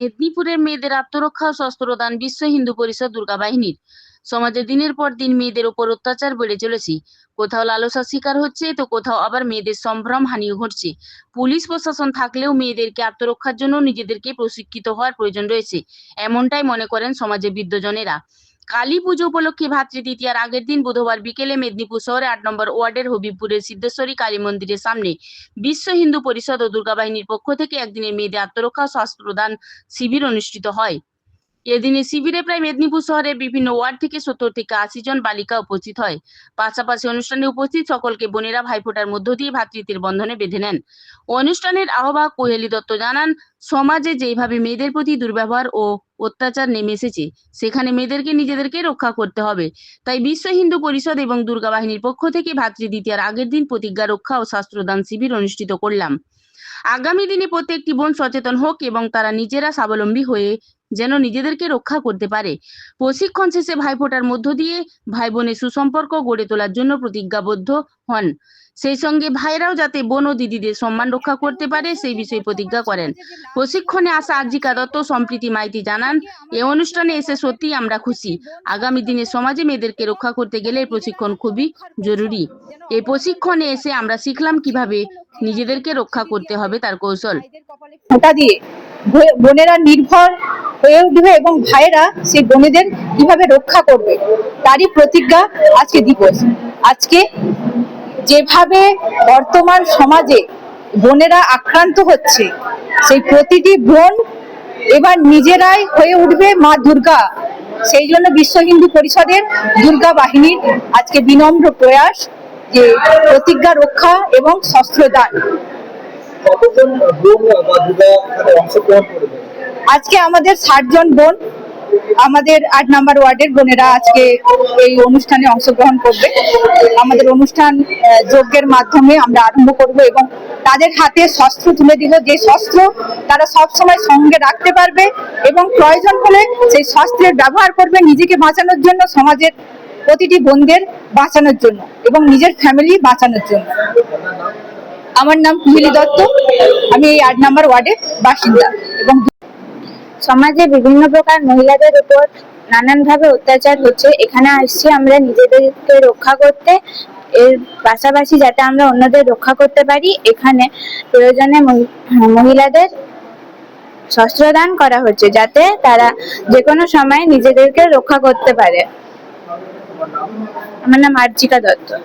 মেদিনীপুরের মেয়েদের আত্মরক্ষা ও শস্ত্রদান বিশ্ব হিন্দু পরিষদ দুর্গা বাহিনীর সমাজে দিনের পর দিন মেয়েদের উপর অত্যাচার বেড়ে চলেছে। কোথাও লালসার শিকার হচ্ছে, তো কোথাও আবার মেয়েদের সম্ভ্রম হানিও ঘটছে। পুলিশ প্রশাসন থাকলেও মেয়েদেরকে আত্মরক্ষার জন্য নিজেদেরকে প্রশিক্ষিত হওয়ার প্রয়োজন রয়েছে, এমনটাই মনে করেন সমাজে বিদ্যজনেরা। কালী পুজো উপলক্ষে ভাতৃদ্বিতীয়ার আগের দিন বুধবার বিকেলে মেদিনীপুর শহরে আট নম্বর ওয়ার্ডের হবিবপুরের সিদ্ধেশ্বরী কালী মন্দিরের সামনে বিশ্ব হিন্দু পরিষদ ও দুর্গা বাহিনীর পক্ষ থেকে একদিনের মেয়েদের আত্মরক্ষা শাস্ত্রদান শিবির অনুষ্ঠিত হয়। এদিনে শিবিরে প্রায় মেদিনীপুর শহরের বিভিন্ন ওয়ার্ড থেকে সত্তর থেকে আশি জন বালিকা উপস্থিত হয়। পাশাপাশি অনুষ্ঠানে উপস্থিত সকলকে বোনেরা ভাইফোঁটার মধ্য দিয়ে ভাতৃত্বের বন্ধনে বেঁধে নেন। অনুষ্ঠানের আহ্বায়ক কোহেলি দত্ত জানান সমাজে যেইভাবে মেয়েদের প্রতি দুর্ব্যবহার ও অত্যাচার নেমে এসেছে, সেখানে মেয়েদেরকে নিজেদেরকে রক্ষা করতে হবে। তাই বিশ্ব হিন্দু পরিষদ এবং দুর্গা বাহিনীর পক্ষ থেকে ভাতৃদ্বিতীয়ার আগের দিন প্রতিজ্ঞা, রক্ষা ও শাস্ত্রদান শিবির অনুষ্ঠিত করলাম। আগামী দিনে প্রত্যেকটি বোন সচেতন হোক এবং তারা নিজেরা স্বাবলম্বী হয়ে যেন নিজেদেরকে রক্ষা করতে পারে। প্রশিক্ষণ শেষে ভাইফোঁটার মধ্য দিয়ে ভাই বোনের সুসম্পর্ক গড়ে তোলার জন্য প্রতিজ্ঞাবদ্ধ হন। সেই সঙ্গে ভাইরাও যাতে বোন ও দিদিদের সম্মান রক্ষা করতে পারে, সেই বিষয়ে প্রতিজ্ঞা করেন। প্রশিক্ষণে আসা আজিকা দত্ত সম্প্রীতি মাইতি জানান, এ অনুষ্ঠানে এসে সত্যি আমরা খুশি। আগামী দিনে সমাজে মেয়েদেরকে রক্ষা করতে গেলে প্রশিক্ষণ খুবই জরুরি। এই প্রশিক্ষণে এসে আমরা শিখলাম কীভাবে নিজেদেরকে রক্ষা করতে হবে তার কৌশল। দিয়ে বোনেরা নির্ভর হয়ে উঠবে এবং ভাইয়েরা সেই বোনেদের কীভাবে রক্ষা করবে, তারই প্রতিজ্ঞা আজকে দিবস। আজকে যেভাবে বর্তমান সমাজে বোনেরা আক্রান্ত হচ্ছে সেই প্রতিটি বোন এবার নিজেরাই হয়ে উঠবে মা দুর্গা। সেই জন্য বিশ্ব হিন্দু পরিষদের দুর্গা বাহিনীর আজকে বিনম্র প্রয়াস যে প্রতিজ্ঞা রক্ষা এবং অংশগ্রহণ করবে? আজকে আমাদের ষাট জন বোন আমাদের আট নাম্বার ওয়ার্ডের বোনেরা আজকে এই অনুষ্ঠানে অংশগ্রহণ করবে। আমাদের অনুষ্ঠান যজ্ঞের মাধ্যমে আমরা আরম্ভ করব এবং তাদের হাতে শস্ত্র তুলে দিব। যে শস্ত্র তারা সব সময় সঙ্গে রাখতে পারবে এবং প্রয়োজন হলে সেই শস্ত্রের ব্যবহার করবে নিজেকে বাঁচানোর জন্য, সমাজের প্রতিটি বোনদের বাঁচানোর জন্য এবং নিজের ফ্যামিলি বাঁচানোর জন্য। আমার নাম কুহিলি দত্ত। আমি এই আট নাম্বার ওয়ার্ডের বাসিন্দা এবং সমাজে বিভিন্ন প্রকার মহিলাদের উপর নানানভাবে অত্যাচার হচ্ছে। এখানে আসছি আমরা নিজেদেরকে রক্ষা করতে, এর পাশাপাশি যাতে আমরা অন্যদের রক্ষা করতে পারি, এখানে প্রয়োজনে মহি- মহিলাদের শস্ত্রদান করা হচ্ছে, যাতে তারা যে কোনো সময় নিজেদেরকে রক্ষা করতে পারে। আমার নাম আর্চিকা দত্ত।